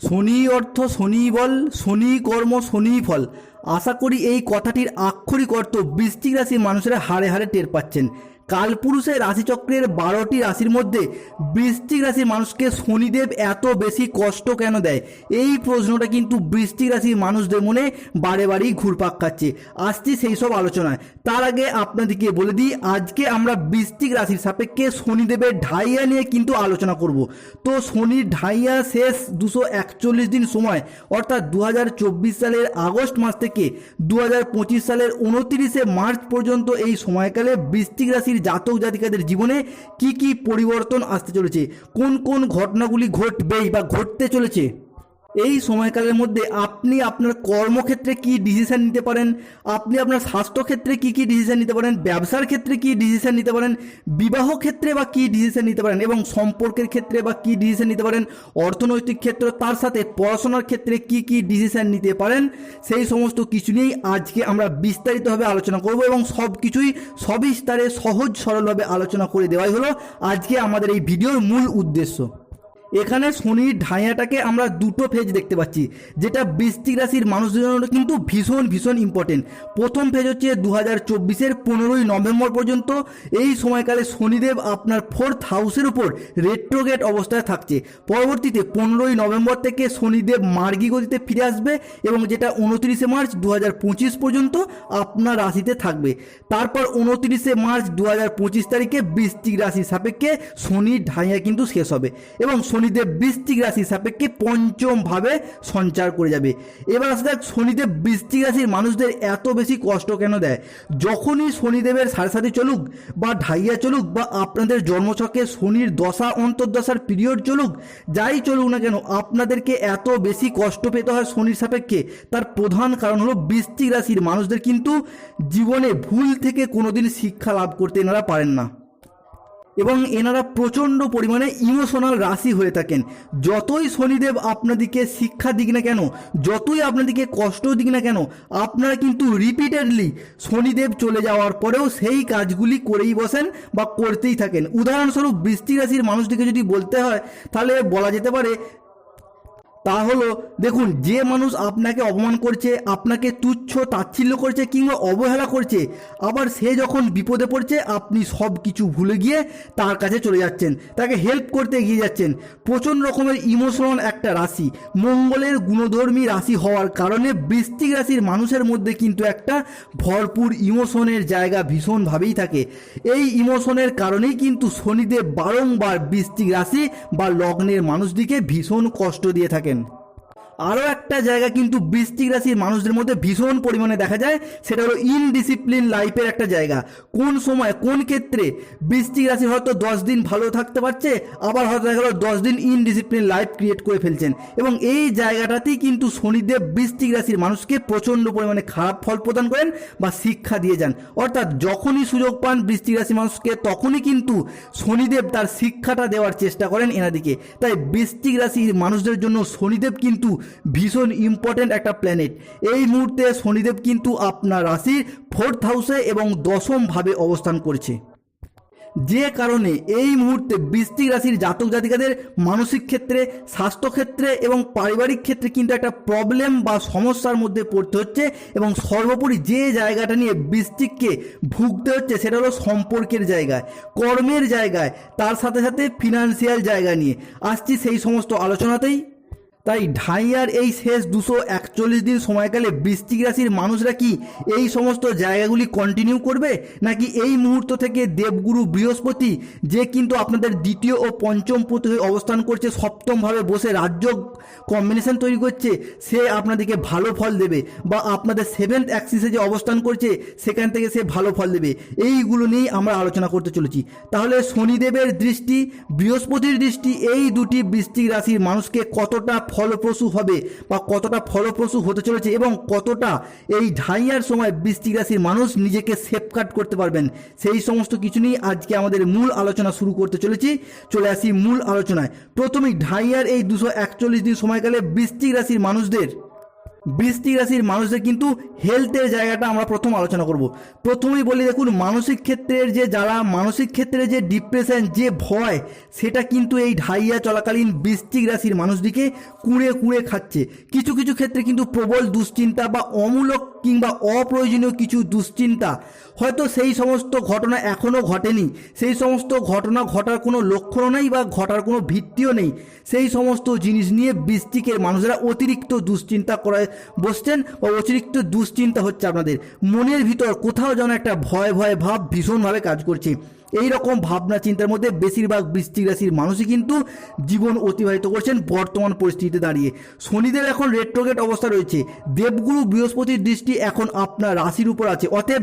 শনি অর্থ শনি বল, শনি কর্ম, শনি ফল। আশা করি এই কথাটির আক্ষরিক অর্থ বৃষ্টিক রাশির মানুষেরা হাড়ে হাড়ে টের পাচ্ছেন। কালপুরুষের রাশিচক্রের বারোটি রাশির মধ্যে বৃষ্টিক রাশির মানুষকে শনিদেব এত বেশি কষ্ট কেন দেয়? এই প্রশ্নটা কিন্তু বৃষ্টিক রাশির মানুষদের মনে বারে বারেই ঘুরপাক খাচ্ছে। আসছি সেই সব আলোচনায়। তার আগে আপনাদেরকে বলে দিই, আজকে আমরা বৃষ্টিক রাশির সাপেক্ষে শনিদেবের ঢাইয়া নিয়ে কিন্তু আলোচনা করব। তো শনির ঢাইয়া শেষ দুশো একচল্লিশ দিন সময়, অর্থাৎ দু হাজার চব্বিশ সালের আগস্ট মাস থেকে দু হাজার পঁচিশ সালের উনতিরিশে মার্চ পর্যন্ত এই সময়কালে বৃষ্টিক রাশির জাতক, জাতিকাদের জীবনে কি কি পরিবর্তন আসতে চলেছে? কোন কোন ঘটনাগুলি ঘটবেই বা ঘটতে চলেছে? এই সময়কালের মধ্যে আপনি আপনার কর্মক্ষেত্রে কি ডিসিশন নিতে পারেন? আপনি আপনার স্বাস্থ্যক্ষেত্রে কি কি ডিসিশন নিতে পারেন? ব্যবসার ক্ষেত্রে কি ডিসিশন নিতে পারেন? বিবাহ ক্ষেত্রে বা কি ডিসিশন নিতে পারেন? এবং সম্পর্কের ক্ষেত্রে বা কি ডিসিশন নিতে পারেন? অর্থনৈতিক ক্ষেত্র তার সাথে পড়াশোনার ক্ষেত্রে কি কি ডিসিশন নিতে পারেন? সেই সমস্ত কিছু নিয়েই আজকে আমরা বিস্তারিতভাবে আলোচনা করব এবং সব কিছুই সবিস্তারে সহজ সরলভাবে আলোচনা করে দেওয়াই হলো আজকে আমাদের এই ভিডিওর মূল উদ্দেশ্য। এখানে শনির ঢাইয়াটাকে আমরা দুটো ফেজ দেখতে পাচ্ছি, যেটা বৃশ্চিক রাশির মানুষদের জন্য কিন্তু ভীষণ ভীষণ ইম্পর্টেন্ট প্রথম ফেজ হচ্ছে দু হাজার চব্বিশের পনেরোই নভেম্বর পর্যন্ত, এই সময়কালে শনিদেব আপনার ফোর্থ হাউসের উপর রেট্রোগেট অবস্থায় থাকছে। পরবর্তীতে পনেরোই নভেম্বর থেকে শনিদেব মার্গী গতিতে ফিরে আসবে এবং যেটা উনত্রিশে মার্চ দু হাজার পঁচিশ পর্যন্ত আপনার রাশিতে থাকবে। তারপর উনত্রিশে মার্চ দু হাজার পঁচিশ তারিখে বৃষ্টিক রাশির সাপেক্ষে শনির ঢাইয়া কিন্তু শেষ হবে। এবং শনিদেব বৃষ্টিক রাশির সাপেক্ষে পঞ্চম ভাবে সঞ্চার করে যাবে। এবার আসলে দেখ, শনিদেব বৃশ্চিক রাশির মানুষদের এত বেশি কষ্ট কেন দেয়? যখনই শনিদেবের সাড়ে সাথে চলুক বা ঢাইয়া চলুক বা আপনাদের জন্মছকে শনির দশা, অন্তর্দশার পিরিয়ড চলুক, যাই চলুক না কেন, আপনাদেরকে এত বেশি কষ্ট পেতে হয় শনির সাপেক্ষে। তার প্রধান কারণ হলো বৃশ্চিক রাশির মানুষদের কিন্তু জীবনে ভুল থেকে কোনোদিন শিক্ষা লাভ করতে এনারা পারেন না। এবং এনারা প্রচণ্ড পরিমাণে ইমোশনাল রাশি হয়ে থাকেন। যতই শনিদেব আপনাদিকে শিক্ষা দিক না কেন, যতই আপনাদিকে কষ্ট দিক না কেন, আপনারা কিন্তু রিপিটেডলি শনিদেব চলে যাওয়ার পরেও সেই কাজগুলি করেই বসেন বা করতেই থাকেন। উদাহরণস্বরূপ বৃষ্টি রাশির মানুষটিকে যদি বলতে হয়, তাহলে বলা যেতে পারে তা হলো, দেখুন, যে মানুষ আপনাকে অপমান করছে, আপনাকে তুচ্ছ তাচ্ছিল্য করছে কিংবা অবহেলা করছে, আবার সে যখন বিপদে পড়ছে, আপনি সব কিছু ভুলে গিয়ে তার কাছে চলে যাচ্ছেন, তাকে হেল্প করতে এগিয়ে যাচ্ছেন। প্রচণ্ড রকমের ইমোশনাল একটা রাশি। মঙ্গলের গুণধর্মী রাশি হওয়ার কারণে বৃষ্টিক রাশির মানুষের মধ্যে কিন্তু একটা ভরপুর ইমোশনের জায়গা ভীষণভাবেই থাকে। এই ইমোশনের কারণেই কিন্তু শনিদেব বারংবার বৃষ্টিক রাশি বা লগ্নের মানুষদিকে ভীষণ কষ্ট দিয়ে থাকেন। আরও একটা জায়গা কিন্তু বৃশ্চিক রাশির মানুষদের মধ্যে ভীষণ পরিমাণে দেখা যায়, সেটা হলো ইনডিসিপ্লিন লাইফের একটা জায়গা। কোন সময়, কোন ক্ষেত্রে? বৃষ্টিক রাশি হয়তো দশ দিন ভালো থাকতে পারছে, আবার হয়তো দেখা গেলো দশ দিন ইনডিসিপ্লিন লাইফ ক্রিয়েট করে ফেলছেন। এবং এই জায়গাটাতেই কিন্তু শনিদেব বৃষ্টিক রাশির মানুষকে প্রচণ্ড পরিমাণে খারাপ ফল প্রদান করেন বা শিক্ষা দিয়ে যান। অর্থাৎ যখনই সুযোগ পান বৃশ্চিক রাশির মানুষকে, তখনই কিন্তু শনিদেব তার শিক্ষাটা দেওয়ার চেষ্টা করেন এনাদিকে। তাই বৃশ্চিক রাশির মানুষদের জন্য শনিদেব কিন্তু ভীষণ ইম্পর্ট্যান্ট একটা প্ল্যানেট এই মুহূর্তে শনিদেব কিন্তু আপনার রাশির ফোর্থ হাউসে এবং দশম ভাবে অবস্থান করছে। যে কারণে এই মুহূর্তে বৃশ্চিক রাশির জাতক জাতিকাদের মানসিক ক্ষেত্রে স্বাস্থ্যক্ষেত্রে এবং পারিবারিক ক্ষেত্রে কিন্তু একটা প্রবলেম বা সমস্যার মধ্যে পড়তে হচ্ছে এবং সর্বোপরি যে জায়গাটা নিয়ে বৃষ্টিককে ভুগতে হচ্ছে সেটা হলো সম্পর্কের জায়গায়, কর্মের জায়গায়, তার সাথে সাথে ফিনান্সিয়াল জায়গা নিয়ে। আসছি সেই সমস্ত আলোচনাতেই। তাই ঢাইয়ার এই শেষ দুশো একচল্লিশ দিন সময়কালে বৃশ্চিক রাশির মানুষরা কি এই সমস্ত জায়গাগুলি কন্টিনিউ করবে? নাকি এই মুহূর্ত থেকে দেবগুরু বৃহস্পতি, যে কিন্তু আপনাদের দ্বিতীয় ও পঞ্চম হয়ে অবস্থান করছে, সপ্তমভাবে বসে রাজ্য কম্বিনেশন তৈরি করছে, সে আপনাদেরকে ভালো ফল দেবে বা আপনাদের সেভেন্থ অ্যাক্সিসে যে অবস্থান করছে, সেখান থেকে সে ভালো ফল দেবে। এইগুলো নিয়েই আমরা আলোচনা করতে চলেছি। তাহলে শনিদেবের দৃষ্টি, বৃহস্পতির দৃষ্টি, এই দুটি বৃশ্চিক রাশির মানুষকে কতটা ফলপ্রসূ হবে বা কতটা ফলপ্রসূ হতে চলেছে এবং কতটা এই ঢাইয়ার সময় বৃষ্টি রাশির মানুষ নিজেকে সেফগার্ড করতে পারবেন, সেই সমস্ত কিছু নিয়ে আজকে আমাদের মূল আলোচনা শুরু করতে চলেছি। চলে আসি মূল আলোচনায়। প্রথমেই ঢাইয়ার এই দুশো একচল্লিশ দিন সময়কালে বৃষ্টি রাশির মানুষদের বৃষ্টিক রাশির মানুষদের কিন্তু হেলথের জায়গাটা আমরা প্রথম আলোচনা করব। প্রথমেই বলি দেখুন, মানসিক ক্ষেত্রের যে যারা মানসিক ক্ষেত্রে যে ডিপ্রেশন যে ভয়, সেটা কিন্তু এই ঢাইয়া চলাকালীন বৃষ্টিক রাশির মানুষদিকে কুঁড়ে কুঁড়ে খাচ্ছে। কিছু কিছু ক্ষেত্রে কিন্তু প্রবল দুশ্চিন্তা বা অমূলক কিংবা অপ্রয়োজনীয় কিছু দুশ্চিন্তা। হয়তো সেই সমস্ত ঘটনা এখনও ঘটেনি। সেই সমস্ত ঘটনা ঘটার কোনো লক্ষণও নেই বা ঘটার কোনো ভিত্তিও নেই। সেই সমস্ত জিনিস নিয়ে বৃষ্টিকের মানুষেরা অতিরিক্ত দুশ্চিন্তা করে বসছেন বা অতিরিক্ত দুশ্চিন্তা হচ্ছে আপনাদের। মনের ভিতর কোথাও যেন একটা ভয় ভয়, ভাব ভীষণভাবে কাজ করছে। এই রকম ভাবনা চিন্তার মধ্যে বেশিরভাগ বৃষ্টিক রাশির মানুষই কিন্তু জীবন অতিবাহিত করছেন বর্তমান পরিস্থিতিতে দাঁড়িয়ে। শনিদেব এখন রেট্রোগেট অবস্থা রয়েছে। দেবগুরু বৃহস্পতির দৃষ্টি এখন আপনার রাশির উপর আছে। অতএব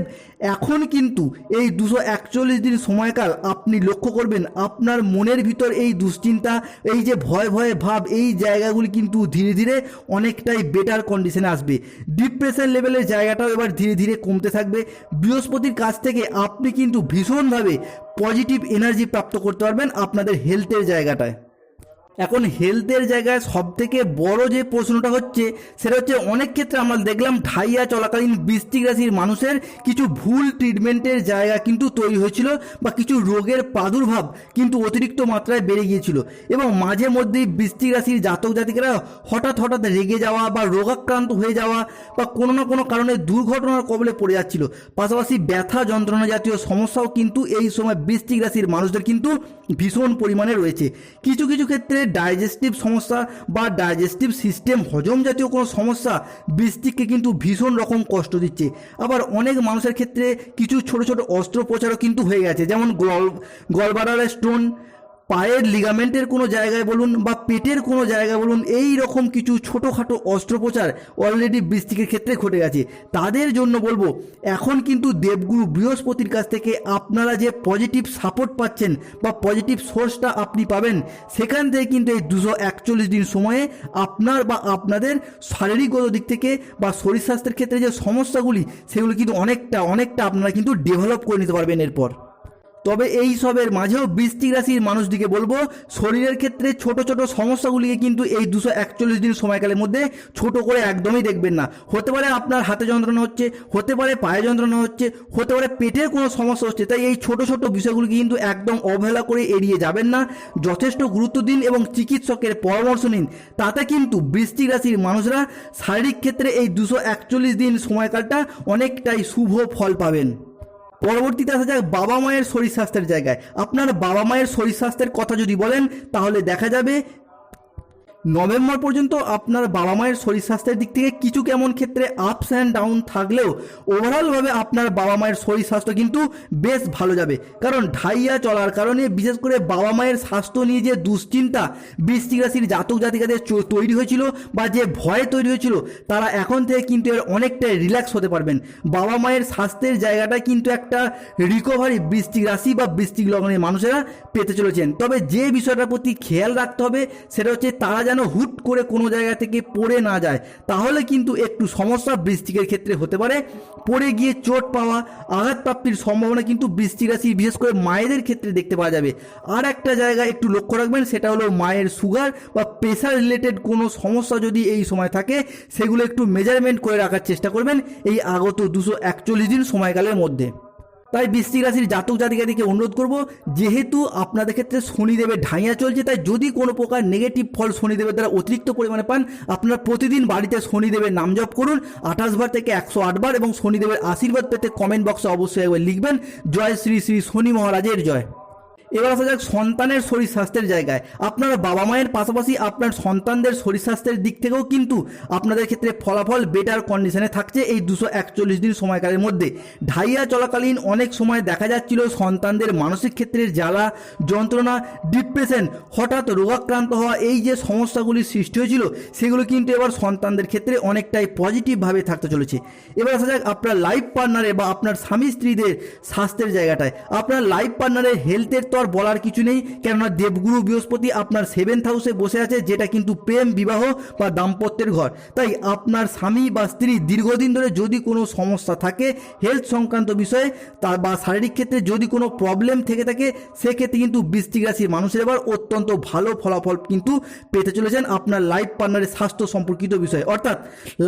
এখন কিন্তু এই দুশো একচল্লিশ দিন সময়কাল আপনি লক্ষ্য করবেন, আপনার মনের ভিতর এই দুশ্চিন্তা, এই যে ভয় ভয়ে ভাব, এই জায়গাগুলি কিন্তু ধীরে ধীরে অনেকটাই বেটার কন্ডিশনে আসবে। ডিপ্রেশন লেভেলের জায়গাটাও এবার ধীরে ধীরে কমতে থাকবে। বৃহস্পতির কাছ থেকে আপনি কিন্তু ভীষণভাবে পজিটিভ এনার্জি প্রাপ্ত করতে পারবেন আপনাদের হেলথের জায়গাটায়। এখন হেলথের জায়গায় সব থেকে বড় যে প্রশ্নটা হচ্ছে, সেটা হচ্ছে অনেক ক্ষেত্রে আমরা দেখলাম ঢাইয়া চলাকালীন বৃষ্টিক রাশির মানুষের কিছু ভুল ট্রিটমেন্টের জায়গা কিন্তু তৈরি হয়েছিল বা কিছু রোগের প্রাদুর্ভাব কিন্তু অতিরিক্ত মাত্রায় বেড়ে গিয়েছিল। এবং মাঝে মধ্যেই বৃষ্টিক রাশির জাতক জাতিকেরা হঠাৎ হঠাৎ রেগে যাওয়া বা রোগাক্রান্ত হয়ে যাওয়া বা কোনো না কোনো কারণে দুর্ঘটনার কবলে পড়ে যাচ্ছিল। পাশাপাশি ব্যথা যন্ত্রণা জাতীয় সমস্যাও কিন্তু এই সময় বৃষ্টিক রাশির মানুষদের কিন্তু ভীষণ পরিমাণে রয়েছে। কিছু কিছু ক্ষেত্রে ডাইজেস্টিভ সমস্যা বা ডাইজেস্টিভ সিস্টেম হজম জাতীয় কোনো সমস্যা বৃষ্টিককে কিন্তু ভীষণ রকম কষ্ট দিচ্ছে। আবার অনেক মানুষের ক্ষেত্রে কিছু ছোট ছোট অস্ত্রোপচারও কিন্তু হয়ে গেছে, যেমন গল, গলবাডারের স্টোন পায়ের লিগামেন্টের কোনো জায়গায় বলুন বা পেটের কোনো জায়গায় বলুন এই রকম কিছু ছোটোখাটো অস্ত্রোপচার অলরেডি বৃষ্টিকের ক্ষেত্রে ঘটে গেছে। তাদের জন্য বলব, এখন কিন্তু দেবগুরু বৃহস্পতির কাছ থেকে আপনারা যে পজিটিভ সাপোর্ট পাচ্ছেন বা পজিটিভ সোর্সটা আপনি পাবেন, সেখান থেকে কিন্তু এই দুশো একচল্লিশ দিন সময়ে আপনার বা আপনাদের শারীরিকগত দিক থেকে বা শরীর স্বাস্থ্যের ক্ষেত্রে যে সমস্যাগুলি, সেগুলো কিন্তু অনেকটা অনেকটা আপনারা কিন্তু ডেভেলপ করে নিতে পারবেন এরপর। তবে এই সবের মাঝেও বৃষ্টিক রাশির মানুষদিকে বলব, শরীরের ক্ষেত্রে ছোট ছোট সমস্যাগুলিকে কিন্তু এই দুশো একচল্লিশ দিন সময়কালের মধ্যে ছোট করে একদমই দেখবেন না। হতে পারে আপনার হাতে যন্ত্রণা হচ্ছে, হতে পারে পায়ে যন্ত্রণা হচ্ছে, হতে পারে পেটের কোনো সমস্যা হচ্ছে, তাই এই ছোট ছোট বিষয়গুলিকে কিন্তু একদম অবহেলা করে এড়িয়ে যাবেন না। যথেষ্ট গুরুত্ব দিন এবং চিকিৎসকের পরামর্শ নিন। তাতে কিন্তু বৃষ্টিক রাশির মানুষরা শারীরিক ক্ষেত্রে এই দুশো একচল্লিশ দিন সময়কালটা অনেকটাই শুভ ফল পাবেন। পরবর্তীতে আসা যাক বাবা মায়ের শরীর স্বাস্থ্যের জায়গায়। আপনার বাবা মায়ের শরীর স্বাস্থ্যের কথা যদি বলেন, তাহলে দেখা যাবে নভেম্বর পর্যন্ত আপনার বাবা মায়ের শরীর স্বাস্থ্যের দিক থেকে কিছু কেমন ক্ষেত্রে আপস অ্যান্ড ডাউন থাকলেও ওভারঅলভাবে আপনার বাবা মায়ের শরীর স্বাস্থ্য কিন্তু বেশ ভালো যাবে। কারণ ঢাইয়া চলার কারণে বিশেষ করে বাবা মায়ের স্বাস্থ্য নিয়ে যে দুশ্চিন্তা বৃষ্টিক রাশির জাতক জাতিকাদের তৈরি হয়েছিল বা যে ভয় তৈরি হয়েছিল, তারা এখন থেকে কিন্তু এর অনেকটাই রিল্যাক্স হতে পারবেন। বাবা মায়ের স্বাস্থ্যের জায়গাটা কিন্তু একটা রিকভারি বৃষ্টিক রাশি বা বৃষ্টিক লগ্নের মানুষেরা পেতে চলেছেন। তবে যে বিষয়টার প্রতি খেয়াল রাখতে হবে, সেটা হচ্ছে তারা যেন হুট করে কোনো জায়গা থেকে পড়ে না যায়। তাহলে কিন্তু একটু সমস্যা বৃষ্টিকের ক্ষেত্রে হতে পারে। পড়ে গিয়ে চোট পাওয়া আঘাতপ্রাপ্তির সম্ভাবনা কিন্তু বৃষ্টি রাশি, বিশেষ করে মায়েদের ক্ষেত্রে দেখতে পাওয়া যাবে। আর একটা জায়গা একটু লক্ষ্য রাখবেন, সেটা হলো মায়ের সুগার বা প্রেশার রিলেটেড কোনো সমস্যা যদি এই সময় থাকে, সেগুলো একটু মেজারমেন্ট করে রাখার চেষ্টা করবেন এই আগত দুশো একচল্লিশ দিন সময়কালের মধ্যে। তাই বৃশ্চিক রাশির জাতক জাতিকাদিকে অনুরোধ করব, যেহেতু আপনাদের ক্ষেত্রে শনিদেবের ঢাইয়া চলছে, তাই যদি কোনো প্রকার নেগেটিভ ফল শনিদেবের দ্বারা অতিরিক্ত পরিমাণে পান, আপনারা প্রতিদিন বাড়িতে শনিদেবের নাম জপ করুন, আঠাশ বার থেকে একশো আট বার এবং শনিদেবের আশীর্বাদ পেতে কমেন্ট বক্সে অবশ্যই একবার লিখবেন। জয় শ্রী শ্রী শনি মহারাজের জয়। এবার আসা যাক সন্তানের শরীর স্বাস্থ্যের জায়গায়। আপনার বাবা মায়ের পাশাপাশি আপনার সন্তানদের শরীর স্বাস্থ্যের দিক থেকেও কিন্তু আপনাদের ক্ষেত্রে ফলাফল বেটার কন্ডিশনে থাকছে এই দুশো একচল্লিশ দিন সময়কালের মধ্যে। ঢাইয়া চলাকালীন অনেক সময় দেখা যাচ্ছিল সন্তানদের মানসিক ক্ষেত্রের জ্বালা, যন্ত্রণা ডিপ্রেশন হঠাৎ রোগাক্রান্ত হওয়া এই যে সমস্যাগুলির সৃষ্টি হয়েছিল, সেগুলো কিন্তু এবার সন্তানদের ক্ষেত্রে অনেকটাই পজিটিভভাবে থাকতে চলেছে। এবার আসা যাক আপনার লাইফ পার্টনারে বা আপনার স্বামী স্ত্রীদের স্বাস্থ্যের জায়গাটায়। আপনার লাইফ পার্টনারের হেলথের তো আর বলার কিছু নেই। কেননা দেবগুরু বৃহস্পতি আপনার সেভেন্থ হাউসে বসে আছে, যেটা কিন্তু প্রেম, বিবাহ বা দাম্পত্যের ঘর। তাই আপনার স্বামী বা স্ত্রী দীর্ঘদিন ধরে যদি কোনো সমস্যা থাকে হেলথ সংক্রান্ত বিষয়ে তা বা শারীরিক ক্ষেত্রে যদি কোনো প্রবলেম থেকে থাকে, সেক্ষেত্রে কিন্তু বৃশ্চিক রাশির মানুষের এবার অত্যন্ত ভালো ফলাফল কিন্তু পেতে চলেছেন আপনার লাইফ পার্টনারের স্বাস্থ্য সম্পর্কিত বিষয়ে। অর্থাৎ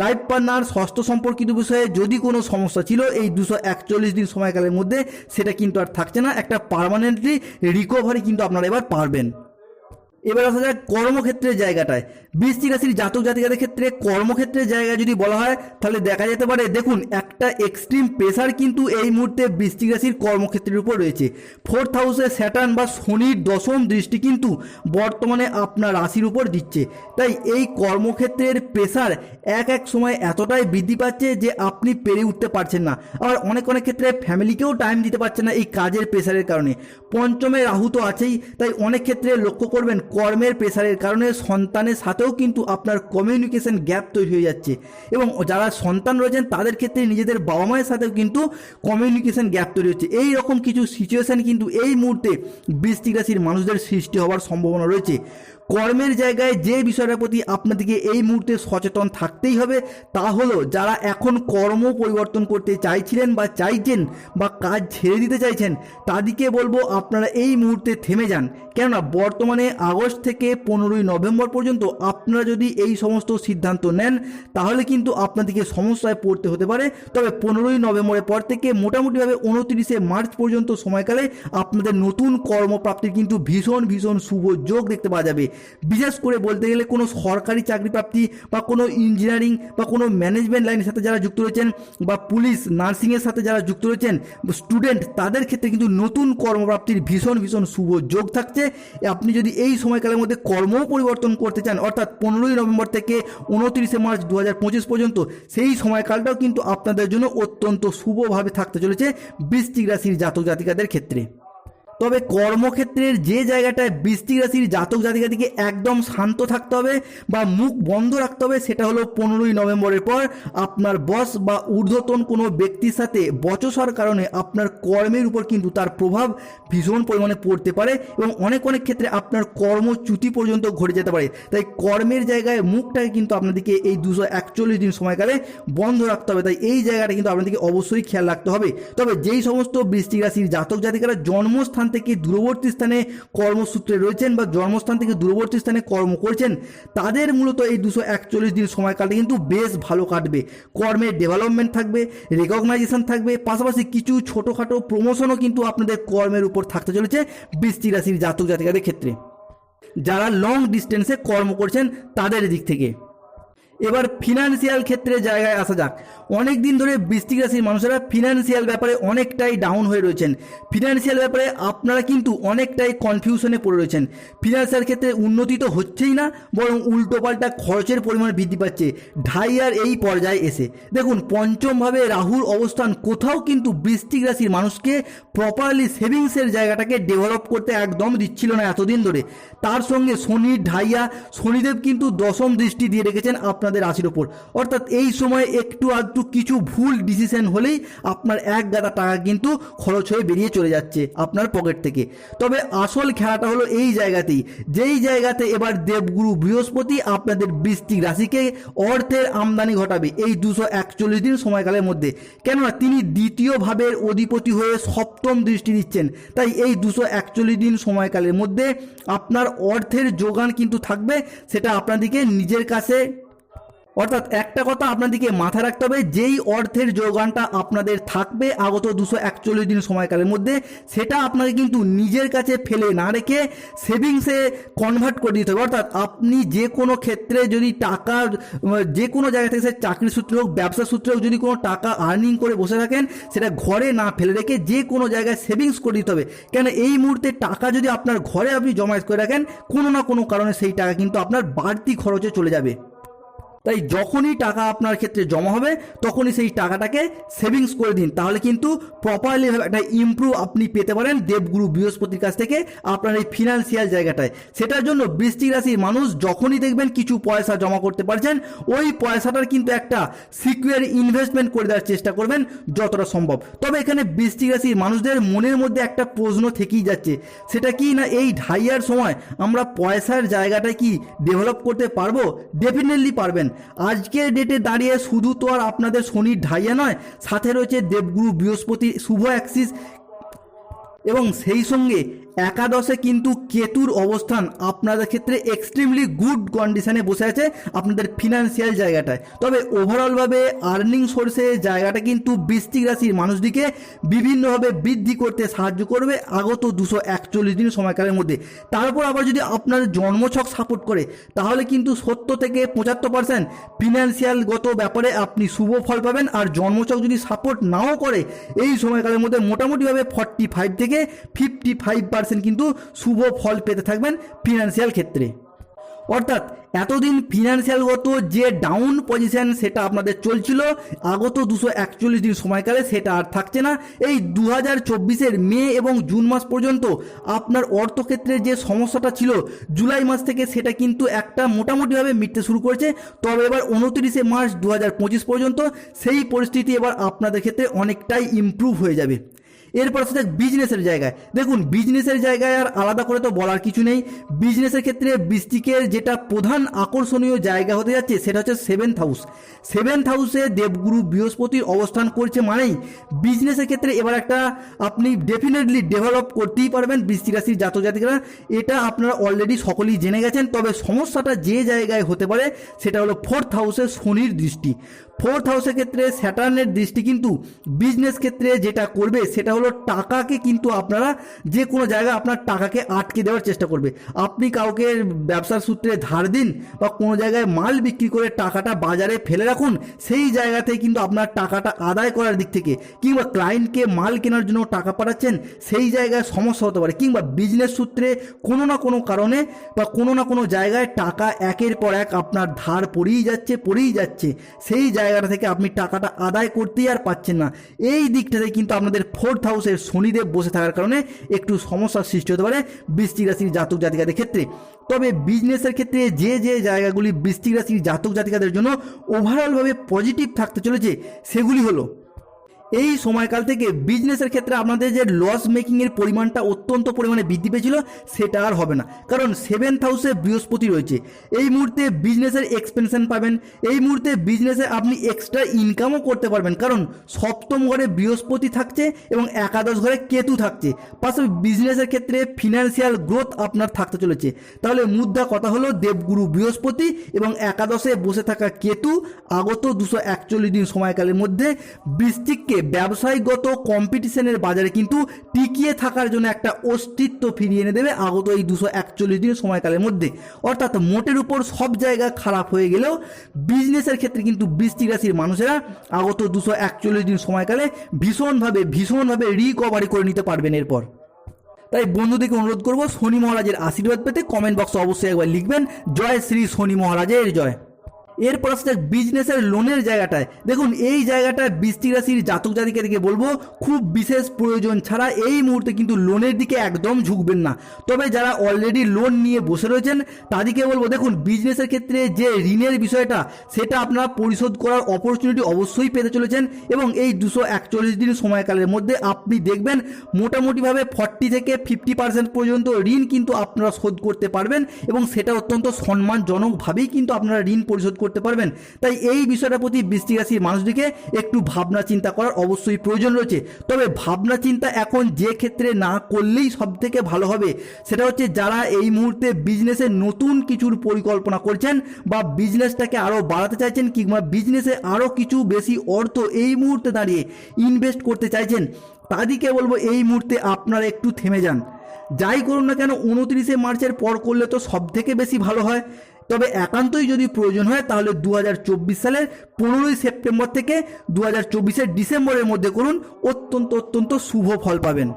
লাইফ পার্টনার স্বাস্থ্য সম্পর্কিত বিষয়ে যদি কোনো সমস্যা ছিল, এই দুশো একচল্লিশ দিন সময়কালের মধ্যে সেটা কিন্তু আর থাকছে না। একটা পার্মানেন্টলি রিকভারি কিন্তু আপনারা এবার পারবেন। এবার আসা যায় কর্মক্ষেত্রের জায়গাটায়। বৃষ্টি রাশির জাতক জাতিকাদের ক্ষেত্রে কর্মক্ষেত্রের জায়গা যদি বলা হয়, তাহলে দেখা যেতে পারে, দেখুন, একটা এক্সট্রিম প্রেশার কিন্তু এই মুহূর্তে বৃষ্টি রাশির কর্মক্ষেত্রের উপর রয়েছে। ফোর্থ হাউসে স্যাটার্ন বা শনির দশম দৃষ্টি কিন্তু বর্তমানে আপনার রাশির উপর দিচ্ছে। তাই এই কর্মক্ষেত্রের প্রেশার এক এক সময় এতটাই বৃদ্ধি পাচ্ছে যে আপনি পেরে উঠতে পারছেন না। আবার অনেক অনেক ক্ষেত্রে ফ্যামিলিকেও টাইম দিতে পারছেন না এই কাজের প্রেশারের কারণে। পঞ্চমে রাহু তো আছেই, তাই অনেক ক্ষেত্রে লক্ষ্য করবেন কর্মের প্রেশারের কারণে সন্তানের সাথেও কিন্তু আপনার কমিউনিকেশন গ্যাপ তৈরি হয়ে যাচ্ছে। এবং যারা সন্তান রয়েছেন, তাদের ক্ষেত্রে নিজেদের বাবা মায়ের সাথেও কিন্তু কমিউনিকেশন গ্যাপ তৈরি হচ্ছে। এই রকম কিছু সিচুয়েশান কিন্তু এই মুহূর্তে বৃষ্টিক রাশির মানুষদের সৃষ্টি হওয়ার সম্ভাবনা রয়েছে। কর্মের জায়গায় যে বিষয়টার প্রতি আপনাদেরকে এই মুহূর্তে সচেতন থাকতেই হবে, তা হলো যারা এখন কর্ম পরিবর্তন করতে চাইছিলেন বা চাইছেন বা কাজ ছেড়ে দিতে চাইছেন, তাদেরকে বলব আপনারা এই মুহূর্তে থেমে যান। কেননা বর্তমানে আগস্ট থেকে পনেরোই নভেম্বর পর্যন্ত আপনারা যদি এই সমস্ত সিদ্ধান্ত নেন, তাহলে কিন্তু আপনাদেরকে সমস্যায় পড়তে হতে পারে। তবে পনেরোই নভেম্বরের পর থেকে মোটামুটিভাবে উনত্রিশে মার্চ পর্যন্ত সময়কালে আপনাদের নতুন কর্মপ্রাপ্তির কিন্তু ভীষণ ভীষণ শুভ যোগ দেখতে পাওয়া যাবে। বিশেষ করে বলতে গেলে কোনো সরকারি চাকরি প্রাপ্তি বা কোনো ইঞ্জিনিয়ারিং বা কোনো ম্যানেজমেন্ট লাইনের সাথে যারা যুক্ত রয়েছেন বা পুলিশ নার্সিংয়ের সাথে যারা যুক্ত রয়েছেন স্টুডেন্ট তাদের ক্ষেত্রে কিন্তু নতুন কর্মপ্রাপ্তির ভীষণ ভীষণ শুভ যোগ থাকছে। আপনি যদি এই সময়কালের মধ্যে কর্ম পরিবর্তন করতে চান, অর্থাৎ পনেরোই নভেম্বর থেকে উনত্রিশে মার্চ দু হাজার পঁচিশ পর্যন্ত, সেই সময়কালটাও কিন্তু আপনাদের জন্য অত্যন্ত শুভভাবে থাকতে চলেছে বৃশ্চিক রাশির জাতক জাতিকাদের ক্ষেত্রে। তবে কর্মক্ষেত্রের যে জায়গাটায় বৃষ্টিক রাশির জাতক জাতিকাদিকে একদম শান্ত থাকতে হবে বা মুখ বন্ধ রাখতে হবে, সেটা হলো পনেরোই নভেম্বরের পর আপনার বস বা ঊর্ধ্বতন কোনো ব্যক্তির সাথে বচসার কারণে আপনার কর্মের উপর কিন্তু তার প্রভাব ভীষণ পরিমাণে পড়তে পারে এবং অনেক অনেক ক্ষেত্রে আপনার কর্মচ্যুতি পর্যন্ত ঘটে যেতে পারে। তাই কর্মের জায়গায় মুখটাকে কিন্তু আপনাদেরকে এই দুশো একচল্লিশ দিন সময়কালে বন্ধ রাখতে হবে। তাই এই জায়গাটা কিন্তু আপনাদেরকে অবশ্যই খেয়াল রাখতে হবে। তবে যেই সমস্ত বৃষ্টিক রাশির জাতক জাতিকারা জন্মস্থান থেকে দূরবর্তী স্থানে কর্মসূত্রে রয়েছেন বা জন্মস্থান থেকে দূরবর্তী স্থানে কর্ম করছেন, তাদের মূলত এই দুশো একচল্লিশ দিন সময়কালটা কিন্তু বেশ ভালো কাটবে। কর্মের ডেভেলপমেন্ট থাকবে রেকগনাইজেশন থাকবে, পাশাপাশি কিছু ছোটোখাটো প্রমোশনও কিন্তু আপনাদের কর্মের উপর থাকতে চলেছে বৃষ্টি রাশির জাতক জাতিকাদের ক্ষেত্রে। যারা লং ডিস্টেন্সে কর্ম করছেন, তাদের দিক থেকে। এবার ফিনান্সিয়াল ক্ষেত্রে জায়গায় আসা যাক। অনেক দিন ধরে বৃষ্টিক রাশির মানুষেরা ফিনান্সিয়াল ব্যাপারে অনেকটাই ডাউন হয়ে রয়েছেন। ফিনান্সিয়াল ব্যাপারে আপনারা কিন্তু অনেকটাই কনফিউশনে পড়ে রয়েছেন। ফিনান্সিয়াল ক্ষেত্রে উন্নতি তো হচ্ছেই না, বরং উল্টোপাল্টা খরচের পরিমাণ বৃদ্ধি পাচ্ছে। ঢাইয়ার এই পর্যায়ে এসে। দেখুন, পঞ্চমভাবে রাহুর অবস্থান কোথাও কিন্তু বৃষ্টিক রাশির মানুষকে প্রপারলি সেভিংসের জায়গাটাকে ডেভেলপ করতে একদম দিচ্ছিল না এতদিন ধরে। তার সঙ্গে শনির ঢাইয়া, শনিদেব কিন্তু দশম দৃষ্টি দিয়ে রেখেছেন। আপনাদের রাশির ওপর। অর্থাৎ এই সময় একটু আধটু কিছু ভুল ডিসিশন হলেই আপনার এক গাদা টাকা কিন্তু খরচ হয়ে বেরিয়ে চলে যাচ্ছে আপনার পকেট থেকে। তবে আসল খেলাটা হলো এই জায়গাতেই। যেই জায়গাতে এবার দেবগুরু বৃহস্পতি আপনাদের বৃষ্টিক রাশিকে অর্থের আমদানি ঘটাবে এই দুশো একচল্লিশ দিন সময়কালের মধ্যে। কেননা তিনি দ্বিতীয় ভাবের অধিপতি হয়ে সপ্তম দৃষ্টি দিচ্ছেন। তাই এই দুশো একচল্লিশ দিন সময়কালের মধ্যে আপনার অর্থের যোগান কিন্তু থাকবে, সেটা আপনাদেরকে নিজের কাছে অর্থাৎ একটা কথা আপনাদেরকে মাথায় রাখতে হবে, যেই অর্থের যোগানটা আপনাদের থাকবে আগত দুশো একচল্লিশ দিন সময়কালের মধ্যে, সেটা আপনাকে কিন্তু নিজের কাছে ফেলে না রেখে সেভিংসে কনভার্ট করে দিতে হবে। অর্থাৎ আপনি যে কোনো ক্ষেত্রে যদি টাকা যে কোনো জায়গা থেকে সে চাকরি সূত্রে হোক, ব্যবসা সূত্রে হোক, যদি কোনো টাকা আর্নিং করে বসে থাকেন, সেটা ঘরে না ফেলে রেখে যে কোনো জায়গায় সেভিংস করে দিতে হবে। কেন এই মুহূর্তে টাকা যদি আপনার ঘরে আপনি জমায়েত করে রাখেন, কোনো না কোনো কারণে সেই টাকা কিন্তু আপনার বাড়তি খরচে চলে যাবে। তাই যখনই টাকা আপনার ক্ষেত্রে জমা হবে, তখনই সেই টাকাটাকে সেভিংস করে দিন। তাহলে কিন্তু প্রপারলি একটা ইমপ্রুভ আপনি পেতে পারেন দেবগুরু বৃহস্পতির কাছ থেকে আপনার এই ফিনান্সিয়াল জায়গাটায়। সেটার জন্য বৃষ্টিক রাশির মানুষ যখনই দেখবেন কিছু পয়সা জমা করতে পারছেন, ওই পয়সাটার কিন্তু একটা সিকিউর ইনভেস্টমেন্ট করে দেওয়ার চেষ্টা করবেন যতটা সম্ভব। তবে এখানে বৃষ্টিক রাশির মানুষদের মনের মধ্যে একটা প্রশ্ন থেকেই যাচ্ছে, সেটা কি না এই ঢাইয়ার সময় আমরা পয়সার জায়গাটা কি ডেভেলপ করতে পারব? ডেফিনেটলি পারবেন। আজকের ডেটে দাঁড়িয়ে শুধু তো আর আপনাদের শনির ঢাইয়া নয়, সাথে রয়েছে দেবগুরু বৃহস্পতি শুভ অ্যাক্সিস এবং সেই সঙ্গে একাদশে কিন্তু কেতুর অবস্থান আপনাদের ক্ষেত্রে এক্সট্রিমলি গুড কন্ডিশনে বসে আছে আপনাদের ফিনান্সিয়াল জায়গাটায়। তবে ওভারঅলভাবে আর্নিং সোর্সে জায়গাটা কিন্তু বৃষ্টিক রাশির মানুষটিকে বিভিন্নভাবে বৃদ্ধি করতে সাহায্য করবে আগত দুশো একচল্লিশ দিন সময়কালের মধ্যে। তারপর আবার যদি আপনার জন্মছক সাপোর্ট করে, তাহলে কিন্তু সত্তর থেকে পঁচাত্তর পার্সেন্ট ফিনান্সিয়ালগত ব্যাপারে আপনি শুভ ফল পাবেন আর জন্মছক যদি সাপোর্ট নাও করে, এই সময়কালের মধ্যে মোটামুটিভাবে ফর্টি ফাইভ থেকে ফিফটি ফাইভ পার্সেন্ট কিন্তু শুভ ফল পেতে থাকবেন ফিনান্সিয়াল ক্ষেত্রে। অর্থাৎ এতদিন ফিনান্সিয়ালগত যে ডাউন পজিশন সেটা আপনাদের চলছিল, আগত দুশো একচল্লিশ দিন সময়কালে সেটা আর থাকছে না। এই দু হাজার চব্বিশের মে এবং জুন মাস পর্যন্ত আপনার অর্থক্ষেত্রে যে সমস্যাটা ছিল, জুলাই মাস থেকে সেটা কিন্তু একটা মোটামুটিভাবে মিটতে শুরু করেছে। তবে এবার উনত্রিশে মার্চ দু হাজার পঁচিশ পর্যন্ত সেই পরিস্থিতি এবার আপনাদের ক্ষেত্রে অনেকটাই ইমপ্রুভ হয়ে যাবে। এরপর সাথে বিজনেসের জায়গায়। দেখুন বিজনেসের জায়গায় আর আলাদা করে তো বলার কিছু নেই। বিজনেসের ক্ষেত্রে বৃষ্টিকের যেটা প্রধান আকর্ষণীয় জায়গা হতে যাচ্ছে সেটা হচ্ছে সেভেন্থ হাউস সেভেন্থ হাউসে দেবগুরু বৃহস্পতির অবস্থান করছে মানেই বিজনেসের ক্ষেত্রে এবার একটা আপনি ডেফিনেটলি ডেভেলপ করতেই পারবেন বৃষ্টি রাশির জাতক জাতিকারা। এটা আপনারা অলরেডি সকলেই জেনে গেছেন, তবে সমস্যাটা যে জায়গায় হতে পারে সেটা হলো ফোর্থ হাউসে শনির দৃষ্টি। ফোর্থ হাউসের ক্ষেত্রে স্যাটার্নের দৃষ্টি কিন্তু বিজনেস ক্ষেত্রে যেটা করবে সেটা হলো টাকাকে কিন্তু আপনারা যে কোনো জায়গায় আপনার টাকাকে আটকে দেওয়ার চেষ্টা করবে। আপনি কাউকে ব্যবসার সূত্রে ধার দিন বা কোনো জায়গায় মাল বিক্রি করে টাকাটা বাজারে ফেলে রাখুন, সেই জায়গাতেই কিন্তু আপনার টাকাটা আদায় করার দিক থেকে কিংবা ক্লায়েন্টকে মাল কেনার জন্য টাকা পাঠাচ্ছেন, সেই জায়গায় সমস্যা হতে পারে। কিংবা বিজনেস সূত্রে কোনো না কোনো কারণে বা কোনো না কোনো জায়গায় টাকা একের পর এক আপনার ধার পড়েই যাচ্ছে পড়েই যাচ্ছে, সেই জায়গাটা থেকে আপনি টাকাটা আদায় করতেই আর পাচ্ছেন না। এই দিকটাতে কিন্তু আপনাদের ফোর্থ হাউসের শনিদেব বসে থাকার কারণে একটু সমস্যার সৃষ্টি হতে পারে বৃষ্টিক রাশির জাতক জাতিকাদের ক্ষেত্রে। তবে বিজনেসের ক্ষেত্রে যে যে জায়গাগুলি বৃষ্টিক রাশির জাতক জাতিকাদের জন্য ওভারঅলভাবে পজিটিভ থাকতে চলেছে, সেগুলি হলো এই সময়কাল থেকে বিজনেসের ক্ষেত্রে আপনাদের যে লস মেকিংয়ের পরিমাণটা অত্যন্ত পরিমাণে বৃদ্ধি পেয়েছিল, সেটা আর হবে না। কারণ সেভেন্থ হাউসে বৃহস্পতি রয়েছে। এই মুহূর্তে বিজনেসের এক্সপেনশন পাবেন। এই মুহূর্তে বিজনেসে আপনি এক্সট্রা ইনকামও করতে পারবেন। কারণ সপ্তম ঘরে বৃহস্পতি থাকছে এবং একাদশ ঘরে কেতু থাকছে। পাশাপাশি বিজনেসের ক্ষেত্রে ফিনান্সিয়াল গ্রোথ আপনার থাকতে চলেছে। তাহলে মুদ্রা কথা হলো দেবগুরু বৃহস্পতি এবং একাদশে বসে থাকা কেতু আগত দুশো একচল্লিশ দিন সময়কালের মধ্যে বৃষ্টিককে ব্যবসায়িকগত কম্পিটিশনের বাজারে কিন্তু টিকিয়ে থাকার জন্য একটা অস্তিত্ব ফিরিয়ে এনে দেবে আগত এই দুশো একচল্লিশ দিনের সময়কালের মধ্যে। অর্থাৎ মোটের উপর সব জায়গা খারাপ হয়ে গেলেও বিজনেসের ক্ষেত্রে কিন্তু বৃষ্টি রাশির মানুষেরা আগত দুশো একচল্লিশ দিন সময়কালে ভীষণভাবে ভীষণভাবে রিকভারি করে নিতে পারবেন এরপর। তাই বন্ধুদেরকে অনুরোধ করব শনি মহারাজের আশীর্বাদ পেতে কমেন্ট বক্সে অবশ্যই একবার লিখবেন, জয় শ্রী শনি মহারাজের জয়। এরপর আসছে বিজনেসের লোনের জায়গাটায়। দেখুন, এই জায়গাটায় বৃষ্টি রাশির জাতক জাতিকাদেরকে বলব, খুব বিশেষ প্রয়োজন ছাড়া এই মুহূর্তে কিন্তু লোনের দিকে একদম ঝুঁকবেন না। তবে যারা অলরেডি লোন নিয়ে বসে রয়েছেন, তাদেরকে বলব, দেখুন বিজনেসের ক্ষেত্রে যে ঋণের বিষয়টা, সেটা আপনারা পরিশোধ করার অপরচুনিটি অবশ্যই পেতে চলেছেন এবং এই দুশো একচল্লিশ দিন সময়কালের মধ্যে আপনি দেখবেন, মোটামুটিভাবে ফর্টি থেকে ফিফটি পার্সেন্ট পর্যন্ত ঋণ কিন্তু আপনারা শোধ করতে পারবেন এবং সেটা অত্যন্ত সম্মানজনকভাবেই কিন্তু আপনারা ঋণ পরিশোধ করতে পারবেন। তাই এই বিষয়টার প্রতি বৃষ্টি রাশির মানুষদিকে একটু ভাবনা চিন্তা করার অবশ্যই প্রয়োজন রয়েছে। তবে ভাবনা চিন্তা এখন যে ক্ষেত্রে না করলেই সব থেকে ভালো হবে, সেটা হচ্ছে যারা এই মুহূর্তে বিজনেসে নতুন কিছুর পরিকল্পনা করছেন বা বিজনেসটাকে আরও বাড়াতে চাইছেন কিংবা বিজনেসে আরও কিছু বেশি অর্থ এই মুহূর্তে দাঁড়িয়ে ইনভেস্ট করতে চাইছেন, তাদেরকে বলব এই মুহূর্তে আপনারা একটু থেমে যান। যাই করুন না কেন, উনত্রিশে মার্চের পর করলে তো সব থেকে বেশি ভালো হয়। তবে একান্তই যদি প্রয়োজন হয়, তাহলে দু হাজার চব্বিশ সালের পনেরোই সেপ্টেম্বর থেকে দু হাজার ডিসেম্বরের মধ্যে করুন। অত্যন্ত অত্যন্ত শুভ ফল পাবেন।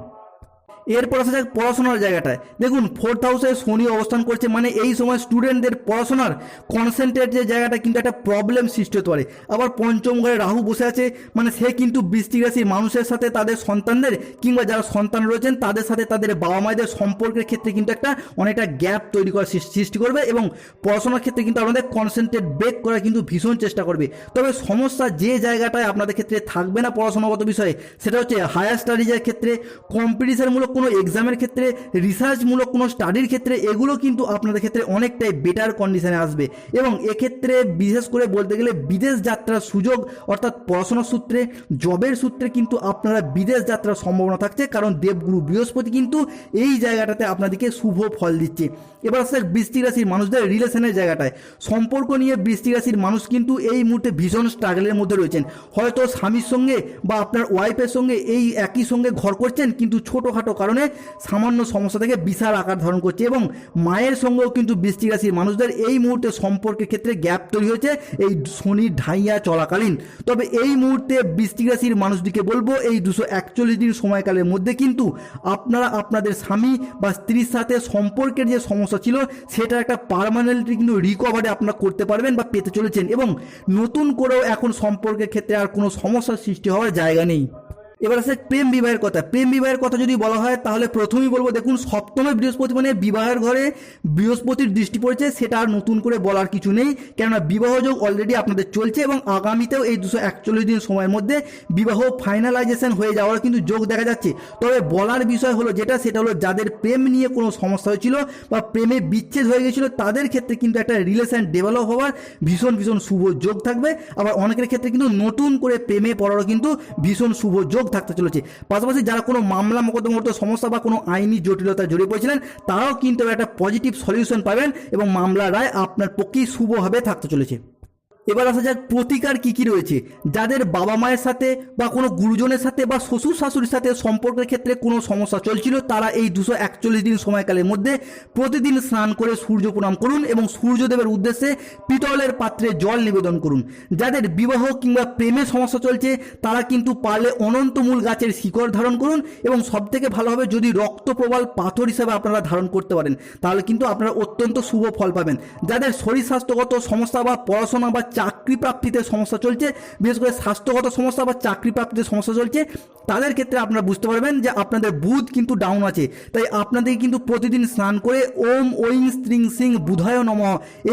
এরপর আসা যাক পড়াশোনার জায়গাটায়। দেখুন ফোর্থ হাউসে শনি অবস্থান করছে মানে এই সময় স্টুডেন্টদের পড়াশোনার কনসেন্ট্রেট যে জায়গাটা কিন্তু একটা প্রবলেম সৃষ্টি হতে পারে। আবার পঞ্চম ঘরে রাহু বসে আছে মানে সে কিন্তু বৃষ্টিক রাশির মানুষের সাথে তাদের সন্তানদের কিংবা যারা সন্তান রয়েছেন, তাদের সাথে তাদের বাবা মায়েদের সম্পর্কের ক্ষেত্রে কিন্তু একটা অনেকটা গ্যাপ তৈরি করার সৃষ্টি- সৃষ্টি করবে এবং পড়াশোনার ক্ষেত্রে কিন্তু আপনাদের কনসেন্ট্রেট ব্রেক করার কিন্তু ভীষণ চেষ্টা করবে। তবে সমস্যা যে জায়গাটায় আপনাদের ক্ষেত্রে থাকবে না পড়াশোনাগত বিষয়ে, সেটা হচ্ছে হায়ার স্টাডিজের ক্ষেত্রে কম্পিটিশনমূলক কোনো এক্সামের ক্ষেত্রে রিসার্চমূলক কোনো স্টাডির ক্ষেত্রে, এগুলো কিন্তু আপনাদের ক্ষেত্রে অনেকটাই বেটার কন্ডিশনে আসবে। এবং এক্ষেত্রে বিশেষ করে বলতে গেলে বিদেশ যাত্রার সুযোগ, অর্থাৎ পড়াশোনার সূত্রে জবের সূত্রে কিন্তু আপনারা বিদেশ যাত্রার সম্ভাবনা থাকছে, কারণ দেবগুরু বৃহস্পতি কিন্তু এই জায়গাটাতে আপনাদেরকে শুভ ফল দিচ্ছে। এবার আসছে বৃষ্টিক রাশির মানুষদের রিলেশনের জায়গাটায়। সম্পর্ক নিয়ে বৃষ্টিক রাশির মানুষ কিন্তু এই মুহূর্তে ভীষণ স্ট্রাগলের মধ্যে রয়েছেন। হয়তো স্বামীর সঙ্গে বা আপনার ওয়াইফের সঙ্গে এই একই সঙ্গে ঘর করছেন, কিন্তু ছোটোখাটো কারণে সামান্য সমস্যা থেকে বিশাল আকার ধারণ করছে এবং মায়ের সঙ্গেও কিন্তু বৃষ্টিক রাশির মানুষদের এই মুহূর্তে সম্পর্কের ক্ষেত্রে গ্যাপ তৈরি হয়েছে এই শনির ঢাইয়া চলাকালীন। তবে এই মুহূর্তে বৃষ্টিক রাশির মানুষটিকে বলব এই দুশো একচল্লিশ দিন সময়কালের মধ্যে কিন্তু আপনারা আপনাদের স্বামী বা স্ত্রীর সাথে সম্পর্কের যে সমস্যা ছিল, সেটা একটা পারমানেন্টলি কিন্তু রিকভারি আপনারা করতে পারবেন বা পেতে চলেছেন এবং নতুন করেও এখন সম্পর্কের ক্ষেত্রে আর কোনো সমস্যার সৃষ্টি হওয়ার জায়গা নেই। এবার আসে প্রেম বিবাহের কথা। প্রেম বিবাহের কথা যদি বলা হয়, তাহলে প্রথমেই বলব, দেখুন, সপ্তমে বৃহস্পতি মানে বিবাহের ঘরে বৃহস্পতির দৃষ্টি পড়েছে, সেটা আর নতুন করে বলার কিছু নেই। কেননা বিবাহ যোগ অলরেডি আপনাদের চলছে এবং আগামীতেও এই দুশো একচল্লিশ দিন সময়ের মধ্যে বিবাহ ফাইনালাইজেশন হয়ে যাওয়ার কিন্তু যোগ দেখা যাচ্ছে। তবে বলার বিষয় হলো যেটা, সেটা হলো যাদের প্রেম নিয়ে কোনো সমস্যা হয়েছিল বা প্রেমে বিচ্ছেদ হয়ে গেছিল, তাদের ক্ষেত্রে কিন্তু একটা রিলেশন ডেভেলপ হওয়ার ভীষণ ভীষণ শুভ যোগ থাকবে। আবার অনেকের ক্ষেত্রে কিন্তু নতুন করে প্রেমে পড়ারও কিন্তু ভীষণ শুভ যোগ থাকতে চলেছে। পাশাপাশি যারা কোনো মামলা করতে সমস্যা বা কোনো আইনি জটিলতায় জড়িয়ে পড়েছিলেন, তারাও কিন্তু একটা পজিটিভ সলিউশন পাবেন এবং মামলা রায় আপনার পক্ষেই শুভভাবে থাকতে চলেছে। এবার আসা যাক প্রতিকার কি কি রয়েছে। যাদের বাবা মায়ের সাথে বা কোনো গুরুজনের সাথে বা শ্বশুর শাশুড়ির সাথে সম্পর্কের ক্ষেত্রে কোনো সমস্যা চলছিল, তারা এই দুশো একচল্লিশ দিন সময়কালের মধ্যে প্রতিদিন স্নান করে সূর্য প্রণাম করুন এবং সূর্যদেবের উদ্দেশ্যে পিতলের পাত্রে জল নিবেদন করুন। যাদের বিবাহ কিংবা প্রেমের সমস্যা চলছে, তারা কিন্তু পারলে অনন্তমূল গাছের শিকড় ধারণ করুন এবং সবথেকে ভালো হবে যদি রক্তপ্রবাল পাথর হিসাবে আপনারা ধারণ করতে পারেন, তাহলে কিন্তু আপনারা অত্যন্ত শুভ ফল পাবেন। যাদের শরীর স্বাস্থ্যগত সমস্যা বা পড়াশোনা বা চাকরি প্রাপ্তিতে সমস্যা চলছে, বিশেষ করে স্বাস্থ্যগত সমস্যা বা চাকরি প্রাপ্তিতে সমস্যা চলছে, তাদের ক্ষেত্রে আপনারা বুঝতে পারবেন যে আপনাদের বুধ কিন্তু ডাউন আছে। তাই আপনাদের কিন্তু প্রতিদিন স্নান করে ওম ওইং স্ত্রিং সিং বুধায় নম।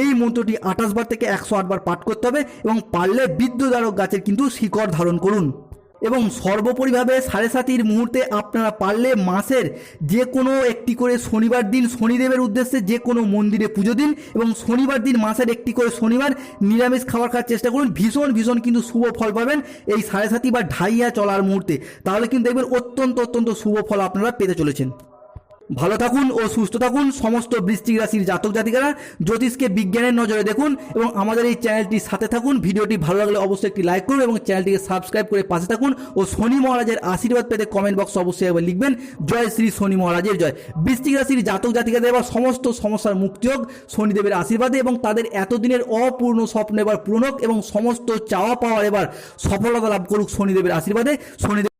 এই মন্ত্রটি আঠাশ বার থেকে একশো আটবার পাঠ করতে হবে এবং পারলে বিদ্যুদারক গাছের কিন্তু শিকড় ধারণ করুন। এবং সর্বোপরিভাবে সাড়ে সাতির মুহূর্তে আপনারা পারলে মাসের যে কোনো একটি করে শনিবার দিন শনিদেবের উদ্দেশ্যে যে কোনো মন্দিরে পুজো দিন এবং শনিবার দিন মাসের একটি করে শনিবার নিরামিষ খাবার খাওয়ার চেষ্টা করুন। ভীষণ ভীষণ কিন্তু শুভ ফল পাবেন এই সাড়ে সাতি বা ঢাইয়া চলার মুহূর্তে। তাহলে কিন্তু দেখবেন অত্যন্ত অত্যন্ত শুভ ফল আপনারা পেতে চলেছেন। ভালো থাকুন ও সুস্থ থাকুন। সমস্ত বৃষ্টিক রাশির জাতক জাতিকারা, জ্যোতিষকে বিজ্ঞানের নজরে দেখুন এবং আমাদের এই চ্যানেলটির সাথে থাকুন। ভিডিওটি ভালো লাগলে অবশ্যই একটি লাইক করুন এবং চ্যানেলটিকে সাবস্ক্রাইব করে পাশে থাকুন ও শনি মহারাজের আশীর্বাদ পেতে কমেন্ট বক্সে অবশ্যই একবার লিখবেন। জয় শ্রী শনি মহারাজের জয়। বৃষ্টিক রাশির জাতক জাতিকাদের এবার সমস্ত সমস্যার মুক্তি হোক, শনিদেবের আশীর্বাদে এবং তাদের এতদিনের অপূর্ণ স্বপ্ন এবার পূরণ হোক এবং সমস্ত চাওয়া পাওয়ার এবার সফলতা লাভ করুক শনিদেবের আশীর্বাদে। শনিদেব